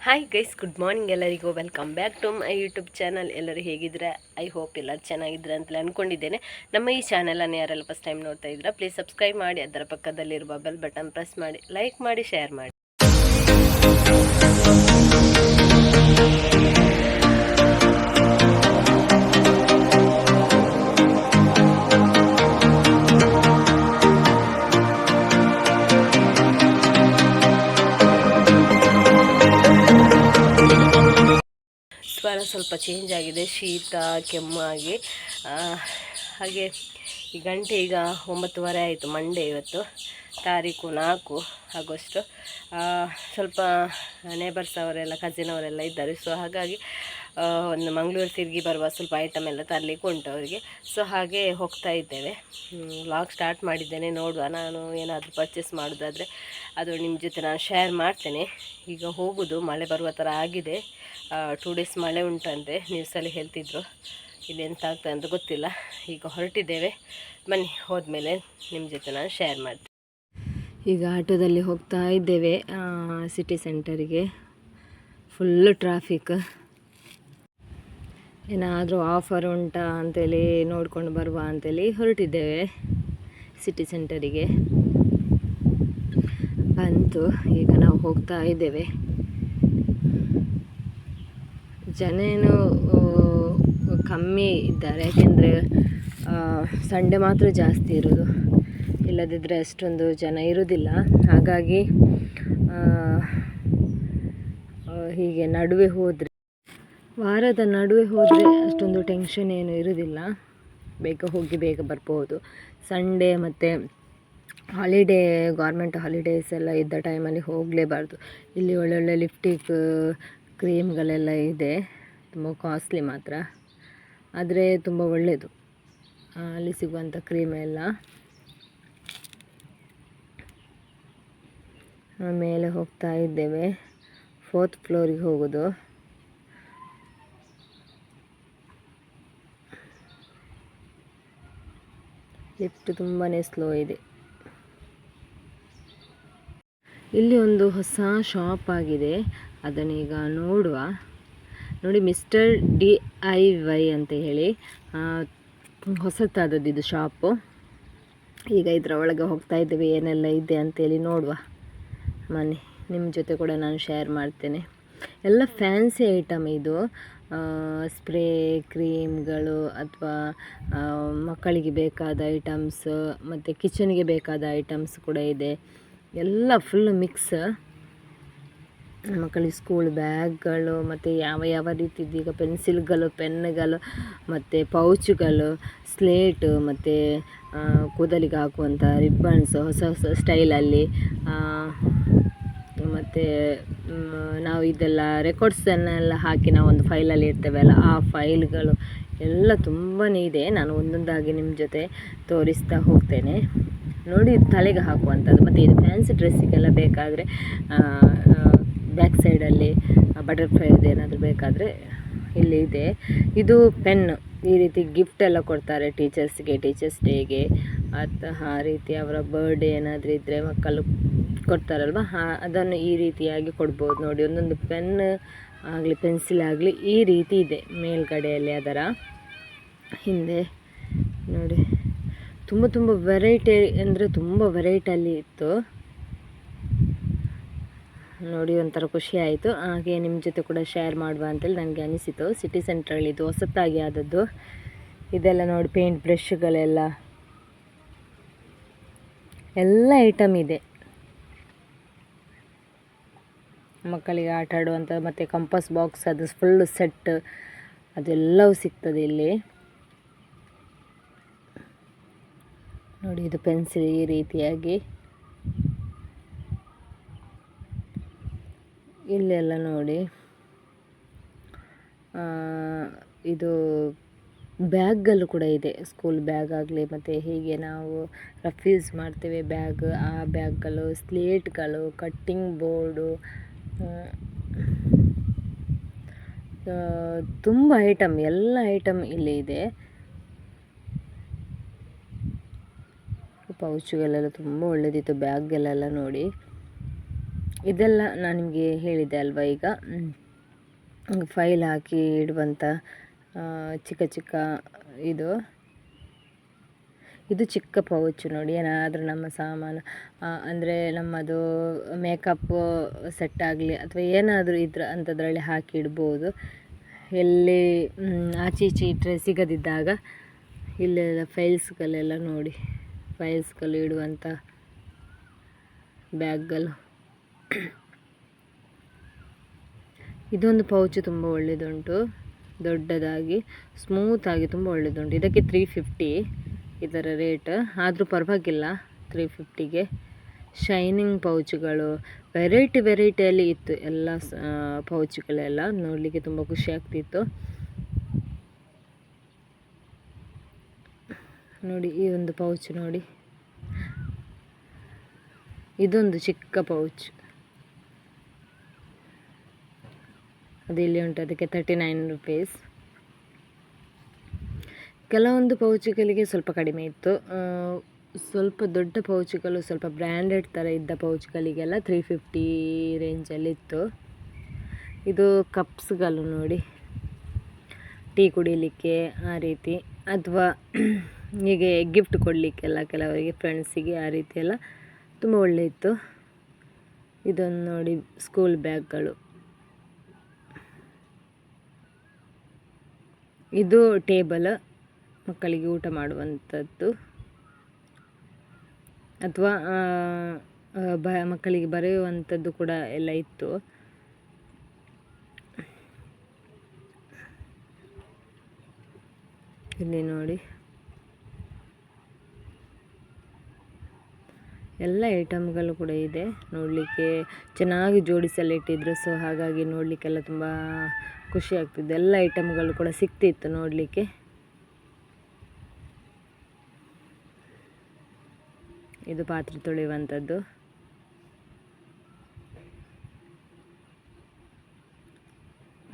Hi guys good morning ಎಲ್ಲರಿಗೂ. Welcome back to my YouTube channel ಎಲ್ಲರೂ ಹೇಗಿದ್ರೆ I hope ಎಲ್ಲರೂ ಚೆನ್ನಾಗಿದ್ರೆ ಅಂತಲೇ ಅಂದ್ಕೊಂಡಿದ್ದೇನೆ ನಮ್ಮ ಈ ಚಾನಲನ್ನು ಯಾರೆಲ್ಲ ಫಸ್ಟ್ ಟೈಮ್ ನೋಡ್ತಾ ಇದ್ದೀರಾ ಪ್ಲೀಸ್ ಸಬ್ಸ್ಕ್ರೈಬ್ ಮಾಡಿ. ಅದರ ಪಕ್ಕದಲ್ಲಿರುವ ಬೆಲ್ ಬಟನ್ ಪ್ರೆಸ್ ಮಾಡಿ ಲೈಕ್ ಮಾಡಿ ಶೇರ್ ಮಾಡಿ. ಸ್ವರ ಸ್ವಲ್ಪ ಚೇಂಜ್ ಆಗಿದೆ. ಶೀತ ಕೆಮ್ಮಾಗಿ ಹಾಗೆ. ಈ ಗಂಟೆ ಈಗ ಒಂಬತ್ತುವರೆ ಆಯಿತು ಮಂಡೇ ಇವತ್ತು. ತಾರೀಕು ನಾಲ್ಕು ಆಗಸ್ಟು ಆ, ಸ್ವಲ್ಪ ನೇಬರ್ಸ್ ಅವರೆಲ್ಲ ಕಸಿನ್ ಅವರೆಲ್ಲ ಇದ್ದಾರೆ. ಸೊ ಹಾಗಾಗಿ ಒಂದು ಮಂಗಳೂರು ತಿರುಗಿ ಬರುವ ಸ್ವಲ್ಪ ಐಟಮ್ ಎಲ್ಲ ತರಲಿಕ್ಕೆ ಉಂಟು ಅವರಿಗೆ. ಸೊ ಹಾಗೆ ಹೋಗ್ತಾ ಇದ್ದೇವೆ. ವ್ಲಾಗ್ ಸ್ಟಾರ್ಟ್ ಮಾಡಿದ್ದೇನೆ. ನೋಡುವ. ನಾನು ಏನಾದರೂ ಪರ್ಚೇಸ್ ಮಾಡೋದಾದರೆ ಅದು ನಿಮ್ಮ ಜೊತೆ ನಾನು ಶೇರ್ ಮಾಡ್ತೇನೆ. ಈಗ ಹೋಗೋದು ಮಳೆ ಬರುವ ಥರ ಆಗಿದೆ. ಟೂ ಡೇಸ್ ಮಳೆ ಉಂಟಂತೆ ನ್ಯೂಸಲ್ಲಿ ಹೇಳ್ತಿದ್ರು. ಇಲ್ಲಿ ಎಂತ ಆಗ್ತದೆ ಅಂತ ಗೊತ್ತಿಲ್ಲ. ಈಗ ಹೊರಟಿದ್ದೇವೆ. ಬನ್ನಿ, ಹೋದ್ಮೇಲೆ ನಿಮ್ಮ ಜೊತೆ ನಾನು ಶೇರ್ ಮಾಡ್ತೀನಿ. ಈಗ ಆಟೋದಲ್ಲಿ ಹೋಗ್ತಾ ಇದ್ದೇವೆ ಸಿಟಿ ಸೆಂಟರಿಗೆ ಫುಲ್ಲು ಟ್ರಾಫಿಕ್ ಏನಾದರೂ ಆಫರ್ ಉಂಟಾ ಅಂತೇಳಿ ನೋಡ್ಕೊಂಡು ಬರುವ ಅಂತೇಳಿ ಹೊರಟಿದ್ದೇವೆ ಸಿಟಿ ಸೆಂಟರಿಗೆ ಬಂತು, ಈಗ ನಾವು ಹೋಗ್ತಾ ಇದ್ದೇವೆ. ಜನ ಏನು ಕಮ್ಮಿ ಇದ್ದಾರೆ. ಯಾಕೆಂದರೆ ಸಂಡೆ ಮಾತ್ರ ಜಾಸ್ತಿ ಇರೋದು. ಇಲ್ಲದಿದ್ದರೆ ಅಷ್ಟೊಂದು ಜನ ಇರೋದಿಲ್ಲ. ಹಾಗಾಗಿ ಹೀಗೆ ನಡುವೆ ಹೋದರೆ, ವಾರದ ನಡುವೆ ಹೋದರೆ ಅಷ್ಟೊಂದು ಟೆನ್ಷನ್ ಏನು ಇರೋದಿಲ್ಲ. ಬೇಗ ಹೋಗಿ ಬೇಗ ಬರ್ಬೋದು. ಸಂಡೇ ಮತ್ತು ಹಾಲಿಡೇ ಗೌರ್ಮೆಂಟ್ ಹಾಲಿಡೇಸ್ ಎಲ್ಲ ಇದ್ದ ಟೈಮಲ್ಲಿ ಹೋಗಲೇಬಾರ್ದು. ಇಲ್ಲಿ ಒಳ್ಳೊಳ್ಳೆ ಲಿಫ್ಟಿಕ್ ಕ್ರೀಮ್ಗಳೆಲ್ಲ ಇದೆ. ತುಂಬ ಕಾಸ್ಟ್ಲಿ ಮಾತ್ರ. ಆದರೆ ತುಂಬ ಒಳ್ಳೆಯದು ಅಲ್ಲಿ ಸಿಗುವಂಥ ಕ್ರೀಮ್ ಎಲ್ಲ. ಮೇಲೆ ಹೋಗ್ತಾ ಇದ್ದೇವೆ. ಫೋರ್ತ್ ಫ್ಲೋರಿಗೆ ಹೋಗೋದು. ಲಿಫ್ಟ್ ತುಂಬಾ ಸ್ಲೋ ಇದೆ. ಇಲ್ಲಿ ಒಂದು ಹೊಸ ಶಾಪ್ ಆಗಿದೆ. ಅದನ್ನೀಗ ನೋಡುವ. ನೋಡಿ ಮಿಸ್ಟರ್ ಡಿ ಐ ವೈ ಅಂತ ಹೇಳಿ ಹೊಸತಾದದ್ದು ಇದು ಶಾಪು ಈಗ ಇದರ ಒಳಗೆ ಹೋಗ್ತಾ ಇದ್ದೇವೆ, ಏನೆಲ್ಲ ಇದೆ ಅಂತೇಳಿ ನೋಡುವ. ಮನೆ ನಿಮ್ಮ ಜೊತೆ ಕೂಡ ನಾನು ಶೇರ್ ಮಾಡ್ತೇನೆ. ಎಲ್ಲ ಫ್ಯಾನ್ಸಿ ಐಟಮ್ ಇದು. ಸ್ಪ್ರೇ ಕ್ರೀಮ್ಗಳು ಅಥವಾ ಮಕ್ಕಳಿಗೆ ಬೇಕಾದ ಐಟಮ್ಸ್ ಮತ್ತು ಕಿಚನ್ಗೆ ಬೇಕಾದ ಐಟಮ್ಸ್ ಕೂಡ ಇದೆ. ಎಲ್ಲ ಫುಲ್ ಮಿಕ್ಸ್ ಮಕ್ಕಳಿಗೆ ಸ್ಕೂಲ್ ಬ್ಯಾಗ್ಗಳು ಮತ್ತು ಯಾವ ಯಾವ ರೀತಿದ್ದು ಈಗ ಪೆನ್ಸಿಲ್ಗಳು ಪೆನ್ನುಗಳು ಮತ್ತು ಪೌಚುಗಳು ಸ್ಲೇಟ್ ಮತ್ತು ಕೂದಲಿಗೆ ಹಾಕುವಂಥ ರಿಬ್ಬನ್ಸ್ ಹೊಸ ಹೊಸ ಸ್ಟೈಲಲ್ಲಿ ಮತ್ತು ನಾವು ಇದೆಲ್ಲ ರೆಕಾರ್ಡ್ಸನ್ನೆಲ್ಲ ಹಾಕಿ ನಾವು ಒಂದು ಫೈಲಲ್ಲಿ ಇರ್ತೇವಲ್ಲ ಆ ಫೈಲ್ಗಳು ಎಲ್ಲ ತುಂಬಾ ಇದೆ. ನಾನು ಒಂದೊಂದಾಗಿ ನಿಮ್ಮ ಜೊತೆ ತೋರಿಸ್ತಾ ಹೋಗ್ತೇನೆ. ನೋಡಿ, ತಲೆಗೆ ಹಾಕುವಂಥದ್ದು. ಮತ್ತು ಇದು ಫ್ಯಾನ್ಸಿ ಡ್ರೆಸ್ಸಿಗೆಲ್ಲ ಬೇಕಾದರೆ ಬ್ಯಾಕ್ ಸೈಡಲ್ಲಿ ಬಟರ್ಫ್ಲೈದು ಏನಾದರೂ ಬೇಕಾದರೆ ಇಲ್ಲಿ ಇದೆ. ಇದು ಪೆನ್. ಈ ರೀತಿ ಗಿಫ್ಟ್ ಎಲ್ಲ ಕೊಡ್ತಾರೆ ಟೀಚರ್ಸ್ಗೆ, ಟೀಚರ್ಸ್ ಡೇಗೆ. ಆ ರೀತಿ ಅವರ ಬರ್ಡೇ ಏನಾದರೂ ಇದ್ದರೆ ಮಕ್ಕಳು ಕೊಡ್ತಾರಲ್ವ? ಅದನ್ನು ಈ ರೀತಿಯಾಗಿ ಕೊಡ್ಬೋದು. ನೋಡಿ, ಒಂದೊಂದು ಪೆನ್ ಆಗಲಿ, ಪೆನ್ಸಿಲ್ ಆಗಲಿ ಈ ರೀತಿ ಇದೆ ಮೇಲ್ಗಡೆಯಲ್ಲಿ ಅದರ ಹಿಂದೆ. ನೋಡಿ, ತುಂಬ ತುಂಬ ವೆರೈಟಿ, ಅಂದರೆ ತುಂಬ ವೆರೈಟಲ್ಲಿ ಇತ್ತು. ನೋಡಿ, ಒಂಥರ ಖುಷಿ ಆಯಿತು. ಹಾಗೆ ನಿಮ್ಮ ಜೊತೆ ಕೂಡ ಶೇರ್ ಮಾಡುವ ಅಂತೇಳಿ ನನಗೆ ಅನಿಸಿತು. ಸಿಟಿ ಸೆಂಟ್ರಲ್ಲಿ ಇದು ಹೊಸತಾಗಿ ಆದದ್ದು. ಇದೆಲ್ಲ ನೋಡಿ ಪೇಂಟ್ ಬ್ರಷ್ಗಳೆಲ್ಲ ಎಲ್ಲ ಐಟಮ್ ಇದೆ. ಮಕ್ಕಳಿಗೆ ಆಟ ಆಡುವಂಥ ಮತ್ತು ಕಂಪಸ್ ಬಾಕ್ಸ್ ಅದು ಫುಲ್ಲು ಸೆಟ್ ಅದೆಲ್ಲವೂ ಸಿಗ್ತದೆ ಇಲ್ಲಿ. ನೋಡಿ, ಇದು ಪೆನ್ಸಿಲ್ ಈ ರೀತಿಯಾಗಿ. ಇಲ್ಲೆಲ್ಲ ನೋಡಿ. ಇದು ಬ್ಯಾಗಲ್ಲೂ ಕೂಡ ಇದೆ. ಸ್ಕೂಲ್ ಬ್ಯಾಗ್ ಆಗಲಿ ಮತ್ತು ಹೀಗೆ ನಾವು ರಫ್ ಯೂಸ್ ಮಾಡ್ತೇವೆ ಬ್ಯಾಗ್. ಆ ಬ್ಯಾಗ್ಗಳು, ಸ್ಲೇಟ್ಗಳು, ಕಟ್ಟಿಂಗ್ ಬೋರ್ಡು ತುಂಬ ಐಟಮ್, ಎಲ್ಲ ಐಟಮ್ ಇಲ್ಲಿ ಇದೆ. ಪೌಚುಗಳೆಲ್ಲ ತುಂಬ ಒಳ್ಳೆದಿತ್ತು, ಬ್ಯಾಗ್ಗಳೆಲ್ಲ ನೋಡಿ. ಇದೆಲ್ಲ ನಾನು ನಿಮಗೆ ಹೇಳಿದೆ ಅಲ್ವಾ ಈಗ? ಫೈಲ್ ಹಾಕಿ ಇಡುವಂಥ ಚಿಕ್ಕ ಚಿಕ್ಕ ಇದು. ಇದು ಚಿಕ್ಕ ಪೌಚ್ ನೋಡಿ, ಏನಾದರೂ ನಮ್ಮ ಸಾಮಾನು ಅಂದರೆ ನಮ್ಮದು ಮೇಕಪ್ ಸೆಟ್ ಆಗಲಿ ಅಥವಾ ಏನಾದರೂ ಇದ್ರ ಅಂಥದ್ರಲ್ಲಿ ಹಾಕಿ ಇಡ್ಬೋದು. ಎಲ್ಲಿ ಆಚೆ ಈಚೆ ಇಟ್ಟರೆ ಸಿಗದಿದ್ದಾಗ ಇಲ್ಲೆಲ್ಲ ಫೈಲ್ಸ್ಗಳೆಲ್ಲ ನೋಡಿ ಫೈಲ್ಸ್ಗಳು ಇಡುವಂಥ ಬ್ಯಾಗ್ಗಳು ಇದೊಂದು ಪೌಚ್ ತುಂಬ ಒಳ್ಳೆಯದುಂಟು ದೊಡ್ಡದಾಗಿ ಸ್ಮೂತಾಗಿ ತುಂಬ ಒಳ್ಳೆಯದುಂಟು ಇದಕ್ಕೆ ತ್ರೀ ಫಿಫ್ಟಿ ಇದರ ರೇಟ್ ಆದರೂ ಪರವಾಗಿಲ್ಲ ತ್ರೀ ಫಿಫ್ಟಿಗೆ ಶೈನಿಂಗ್ ಪೌಚ್ಗಳು. ವೆರೈಟಿ ವೆರೈಟಿಯಲ್ಲಿ ಇತ್ತು ಎಲ್ಲ ಪೌಚ್ಗಳೆಲ್ಲ. ನೋಡಲಿಕ್ಕೆ ತುಂಬ ಖುಷಿ ಆಗ್ತಿತ್ತು. ನೋಡಿ, ಈ ಒಂದು ಪೌಚ್ ನೋಡಿ. ಇದೊಂದು ಚಿಕ್ಕ ಪೌಚ್. ಅದು ಇಲ್ಲಿ ಉಂಟು, ಅದಕ್ಕೆ ತರ್ಟಿ ನೈನ್ ರುಪೀಸ್ ಕೆಲವೊಂದು ಪೌಚುಗಳಿಗೆ ಸ್ವಲ್ಪ ಕಡಿಮೆ ಇತ್ತು. ಸ್ವಲ್ಪ ದೊಡ್ಡ ಪೌಚುಗಳು, ಸ್ವಲ್ಪ ಬ್ರ್ಯಾಂಡೆಡ್ ಥರ ಇದ್ದ ಪೌಚ್ಗಳಿಗೆಲ್ಲ ತ್ರೀ ಫಿಫ್ಟಿ ರೇಂಜಲ್ಲಿತ್ತು ಇದು ಕಪ್ಸ್ಗಳು ನೋಡಿ. ಟೀ ಕುಡಿಲಿಕ್ಕೆ ಆ ರೀತಿ, ಅಥವಾ ಹೀಗೆ ಗಿಫ್ಟ್ ಕೊಡಲಿಕ್ಕೆಲ್ಲ ಕೆಲವರಿಗೆ ಫ್ರೆಂಡ್ಸಿಗೆ ಆ ರೀತಿಯೆಲ್ಲ ತುಂಬ ಒಳ್ಳೆ ಇತ್ತು. ಇದೊಂದು ನೋಡಿ ಸ್ಕೂಲ್ ಬ್ಯಾಗ್ಗಳು ಇದು ಟೇಬಲ್ ಮಕ್ಕಳಿಗೆ ಊಟ ಮಾಡುವಂಥದ್ದು. ಅಥವಾ ಬ ಮಕ್ಕಳಿಗೆ ಬರೆಯುವಂಥದ್ದು ಕೂಡ ಎಲ್ಲ ಇತ್ತು. ಇಲ್ಲಿ ನೋಡಿ. ಎಲ್ಲ ಐಟಮ್ಗಳು ಕೂಡ ಇದೆ. ನೋಡಲಿಕ್ಕೆ ಚೆನ್ನಾಗಿ ಜೋಡಿಸೆಲ್ಲ ಇಟ್ಟಿದ್ರು ಸೊ ಹಾಗಾಗಿ ನೋಡಲಿಕ್ಕೆಲ್ಲ ತುಂಬ ಖುಷಿ ಆಗ್ತಿದೆ ಎಲ್ಲ ಐಟಮ್ಗಳು ಕೂಡ ಸಿಕ್ತಿತ್ತು ನೋಡಲಿಕ್ಕೆ. ಇದು ಪಾತ್ರೆ ತೊಳೆಯುವಂಥದ್ದು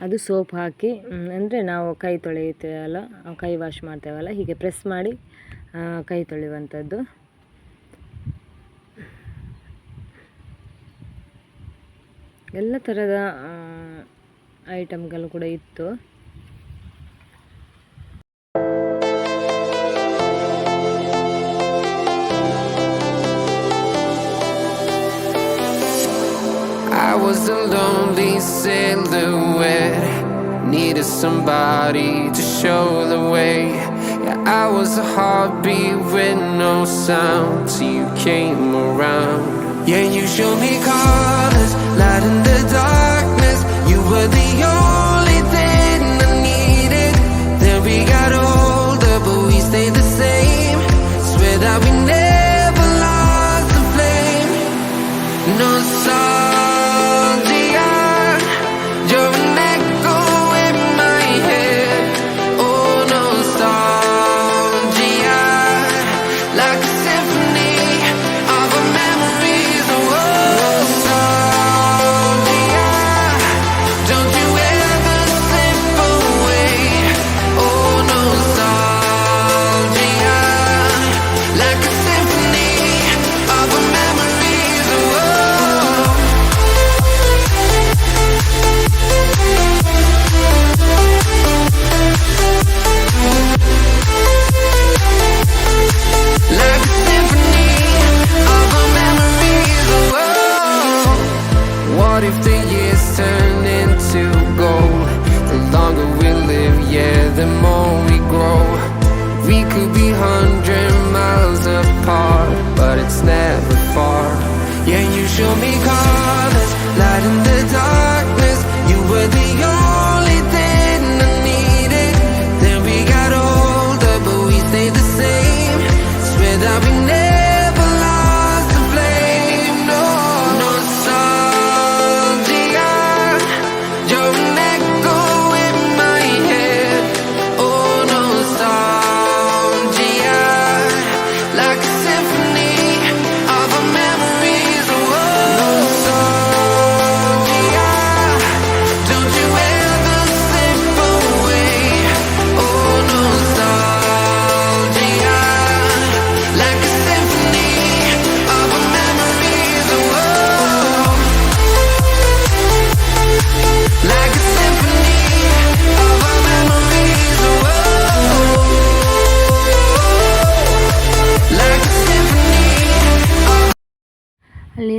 ಅದು ಸೋಪ್ ಹಾಕಿ ಅಂದರೆ ನಾವು ಕೈ ತೊಳೆಯುತ್ತೇವಲ್ಲ, ಕೈ ವಾಶ್ ಮಾಡ್ತೇವಲ್ಲ, ಹೀಗೆ ಪ್ರೆಸ್ ಮಾಡಿ ಕೈ ತೊಳೆಯುವಂಥದ್ದು ಎಲ್ಲ ಥರದ ಐಟಮ್ಗಳು ಕೂಡ ಇತ್ತು I was a lonely silhouette. Needed somebody to show the way. Yeah, I was a heartbeat with no sound till you came around. Yeah, you showed me colors, light in the darkness. You were the only thing I needed. Then we got older, but we stayed the same. Swear that we never lost the flame. No Nostalgia, could be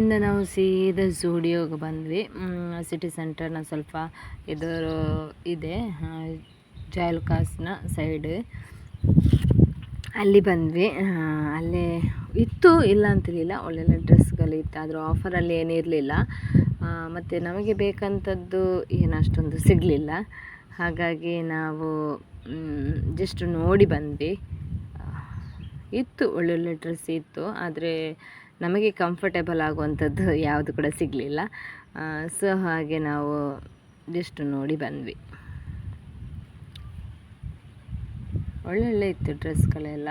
ಅಲ್ಲಿಂದ ನಾವು ಸೀದಾ ಝೂಡಿಯೋಗೆ ಬಂದ್ವಿ. City ಸೆಂಟರ್ನ ಸ್ವಲ್ಪ ಎದುರು ಇದೆ ಜಾಲ್ಕಾಸ್ನ side ಅಲ್ಲಿ ಬಂದ್ವಿ. ಅಲ್ಲಿ ಇತ್ತು, ಇಲ್ಲ ಅಂತಿರಲಿಲ್ಲ ಒಳ್ಳೊಳ್ಳೆ ಡ್ರೆಸ್ಗಳು ಇತ್ತು, ಆದರೂ ಆಫರಲ್ಲಿ ಏನಿರಲಿಲ್ಲ ಮತ್ತು ನಮಗೆ ಬೇಕಂಥದ್ದು ಏನು ಅಷ್ಟೊಂದು ಸಿಗಲಿಲ್ಲ. ಹಾಗಾಗಿ ನಾವು ಜಸ್ಟ್ ನೋಡಿ ಬಂದ್ವಿ. ಇತ್ತು, ಒಳ್ಳೊಳ್ಳೆ ಡ್ರೆಸ್ ಇತ್ತು, ಆದರೆ ನಮಗೆ ಕಂಫರ್ಟೇಬಲ್ ಆಗುವಂಥದ್ದು ಯಾವುದು ಕೂಡ ಸಿಗಲಿಲ್ಲ. ಸೊ ಹಾಗೆ ನಾವು ಜಸ್ಟ್ ನೋಡಿ ಬಂದ್ವಿ. ಒಳ್ಳೊಳ್ಳೆ ಇತ್ತು ಡ್ರೆಸ್ಗಳೆಲ್ಲ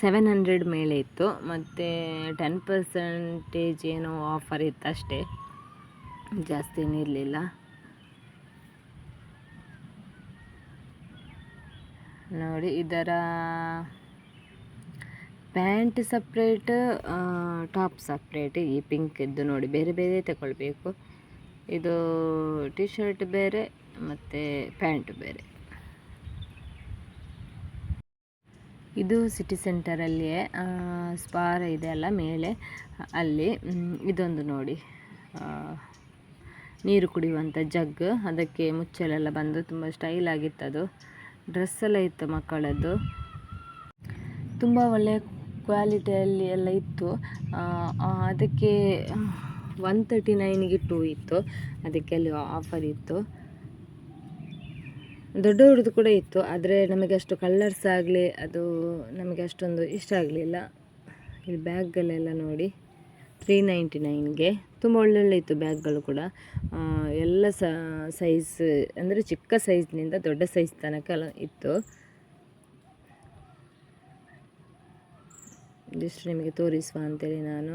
ಸೆವೆನ್ ಹಂಡ್ರೆಡ್ ಮೇಲೆ ಇತ್ತು. ಮತ್ತು ಟೆನ್ ಪರ್ಸೆಂಟೇಜ್ ಏನೋ ಆಫರ್ ಇತ್ತು ಅಷ್ಟೇ ಜಾಸ್ತಿ ಏನಿರಲಿಲ್ಲ ನೋಡಿ, ಇದರ ಪ್ಯಾಂಟ್ ಸಪ್ರೇಟ್ ಟಾಪ್ ಸಪ್ರೇಟ್, ಈ ಪಿಂಕ್ ಇದ್ದು ನೋಡಿ, ಬೇರೆ ಬೇರೆ ತಗೊಳ್ಬೇಕು. ಇದು ಟಿ ಶರ್ಟ್ ಬೇರೆ, ಮತ್ತು ಪ್ಯಾಂಟ್ ಬೇರೆ. ಇದು ಸಿಟಿ ಸೆಂಟರಲ್ಲಿಯೇ ಸ್ಪಾರ್ ಇದೆ ಅಲ್ಲ ಮೇಲೆ, ಅಲ್ಲಿ ಇದೊಂದು ನೋಡಿ. ನೀರು ಕುಡಿಯುವಂಥ ಜಗ್, ಅದಕ್ಕೆ ಮುಚ್ಚಲೆಲ್ಲ ಬಂದು ತುಂಬ ಸ್ಟೈಲ್ ಆಗಿತ್ತು ಅದು ಡ್ರೆಸ್ಸೆಲ್ಲ ಇತ್ತು ಮಕ್ಕಳದ್ದು. ತುಂಬ ಒಳ್ಳೆಯ ಕ್ವಾಲಿಟಿಯಲ್ಲಿ ಎಲ್ಲ ಇತ್ತು. ಅದಕ್ಕೆ ಒನ್ ತರ್ಟಿ ನೈನಿಗೆ ಟೂ ಇತ್ತು. ಅದಕ್ಕೆ ಅಲ್ಲಿ ಆಫರ್ ಇತ್ತು. ದೊಡ್ಡವ್ರದ್ದು ಕೂಡ ಇತ್ತು. ಆದರೆ ನಮಗೆ ಅಷ್ಟು ಕಲರ್ಸ್ ಆಗಲಿ, ಅದು ನಮಗೆ ಅಷ್ಟೊಂದು ಇಷ್ಟ ಆಗಲಿಲ್ಲ. ಇಲ್ಲಿ ಬ್ಯಾಗ್ಗಳೆಲ್ಲ ನೋಡಿ ತ್ರೀ ನೈಂಟಿ ನೈನ್ಗೆ ತುಂಬ ಒಳ್ಳೊಳ್ಳೆ ಇತ್ತು ಬ್ಯಾಗ್ಗಳು ಕೂಡ. ಎಲ್ಲ ಸೈಜ್ ಅಂದರೆ ಚಿಕ್ಕ ಸೈಜ್ನಿಂದ ದೊಡ್ಡ ಸೈಜ್ ತನಕ ಇತ್ತು. ಜಸ್ಟ್ ನಿಮಗೆ ತೋರಿಸುವ ಅಂತೇಳಿ ನಾನು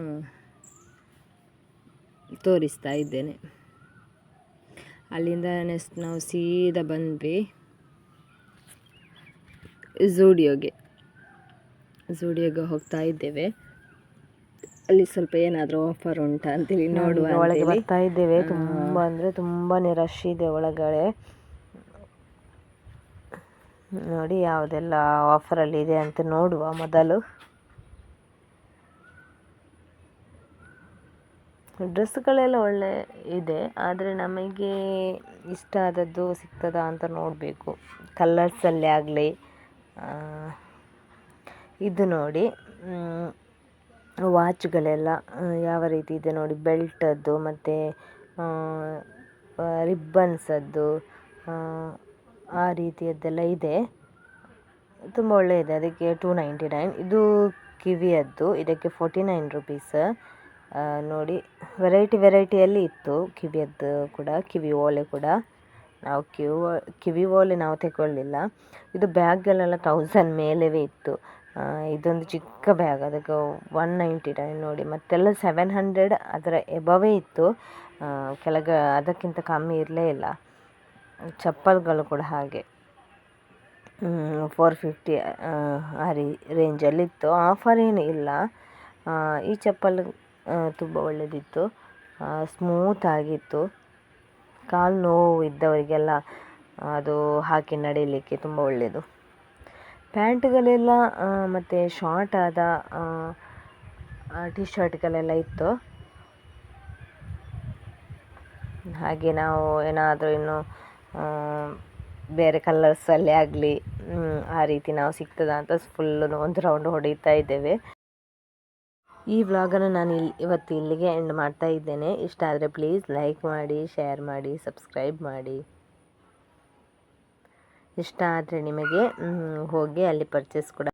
ತೋರಿಸ್ತಾ ಇದ್ದೇನೆ. ಅಲ್ಲಿಂದ ನೆಕ್ಸ್ಟ್ ನಾವು ಸೀದಾ ಬಂದ್ವಿ. ಝೂಡಿಯೋಗೆ ಝೂಡಿಯೋಗೆ ಹೋಗ್ತಾ ಇದ್ದೇವೆ. ಅಲ್ಲಿ ಸ್ವಲ್ಪ ಏನಾದರೂ ಆಫರ್ ಉಂಟಾ ಅಂತೇಳಿ ನೋಡುವ ಒಳಗೆ ಬರ್ತಾ ಇದ್ದೇವೆ. ತುಂಬ ಅಂದರೆ ತುಂಬಾ ರಶ್ ಇದೆ ಒಳಗಡೆ. ನೋಡಿ ಯಾವುದೆಲ್ಲ ಆಫರಲ್ಲಿ ಇದೆ ಅಂತ ನೋಡುವ ಮೊದಲು. ಡ್ರೆಸ್ಗಳೆಲ್ಲ ಒಳ್ಳೆ ಇದೆ, ಆದರೆ ನಮಗೆ ಇಷ್ಟ ಆದದ್ದು ಸಿಗ್ತದಾ ಅಂತ ನೋಡಬೇಕು. ಕಲರ್ಸಲ್ಲೇ ಆಗಲಿ ಇದು ನೋಡಿ ವಾಚ್ಗಳೆಲ್ಲ ಯಾವ ರೀತಿ ಇದೆ ನೋಡಿ, ಬೆಲ್ಟದ್ದು ಮತ್ತು ರಿಬ್ಬನ್ಸದ್ದು, ಆ ರೀತಿಯದ್ದೆಲ್ಲ ಇದೆ. ತುಂಬ ಒಳ್ಳೆಯದೆ ಅದಕ್ಕೆ ಟೂ ನೈಂಟಿ ನೈನ್ ಇದು ಕಿವಿಯದ್ದು, ಇದಕ್ಕೆ ಫೋರ್ಟಿ ನೈನ್ ರುಪೀಸ್ ನೋಡಿ ವೆರೈಟಿ ವೆರೈಟಿಯಲ್ಲಿ ಇತ್ತು. ಕಿವಿಯದ್ದು ಕೂಡ, ಕಿವಿ ಓಲೆ ಕೂಡ. ನಾವು ಕಿವಿ ಕಿವಿ ಓಲೆ ನಾವು ತಗೊಳ್ಳಿಲ್ಲ. ಇದು ಬ್ಯಾಗ್ಗಳೆಲ್ಲ ತೌಸಂಡ್ ಮೇಲೆವೇ ಇತ್ತು. ಇದೊಂದು ಚಿಕ್ಕ ಬ್ಯಾಗ್. ಅದಕ್ಕೆ ಒನ್ ನೈಂಟಿ ನೈನ್ ನೋಡಿ. ಮತ್ತೆಲ್ಲ ಸೆವೆನ್ ಹಂಡ್ರೆಡ್ ಅದರ ಎಬವೇ ಇತ್ತು. ಕೆಳಗ ಅದಕ್ಕಿಂತ ಕಮ್ಮಿ ಇರಲೇ ಇಲ್ಲ. ಚಪ್ಪಲ್ಗಳು ಕೂಡ ಹಾಗೆ. ಫೋರ್ ಫಿಫ್ಟಿ ಆ ರೀ ರೇಂಜಲ್ಲಿತ್ತು ಆಫರ್ ಏನು ಇಲ್ಲ. ಈ ಚಪ್ಪಲ್ ತುಂಬ ಒಳ್ಳೆಯದಿತ್ತು ಸ್ಮೂತ್ ಆಗಿತ್ತು. ಕಾಲು ನೋವು ಇದ್ದವರಿಗೆಲ್ಲ ಅದು ಹಾಕಿ ನಡೀಲಿಕ್ಕೆ ತುಂಬ ಒಳ್ಳೆಯದು ಪ್ಯಾಂಟ್ಗಳೆಲ್ಲ ಮತ್ತು ಶಾರ್ಟ್ ಆದ ಟಿ ಶರ್ಟ್ಗಳೆಲ್ಲ ಇತ್ತು. ಹಾಗೆ ನಾವು ಏನಾದರೂ ಇನ್ನು ಬೇರೆ ಕಲರ್ಸಲ್ಲೇ ಆಗಲಿ ಆ ರೀತಿ ನಾವು ಸಿಗ್ತದಾ ಅಂತ ಫುಲ್ಲು ಒಂದು ರೌಂಡ್ ಹೊಡೀತಾ ಇದ್ದೇವೆ. ಈ ವ್ಲಾಗನ್ನು ನಾನು ಇಲ್ಲಿ ಇವತ್ತು ಇಲ್ಲಿಗೆ ಎಂಡ್ ಮಾಡ್ತಾ ಇದ್ದೇನೆ. ಇಷ್ಟ ಆದರೆ ಪ್ಲೀಸ್ ಲೈಕ್ ಮಾಡಿ ಶೇರ್ ಮಾಡಿ ಸಬ್ಸ್ಕ್ರೈಬ್ ಮಾಡಿ. ಇಷ್ಟ ಆದರೆ ನಿಮಗೆ ಹೋಗಿ ಅಲ್ಲಿ ಪರ್ಚೇಸ್ ಕೂಡ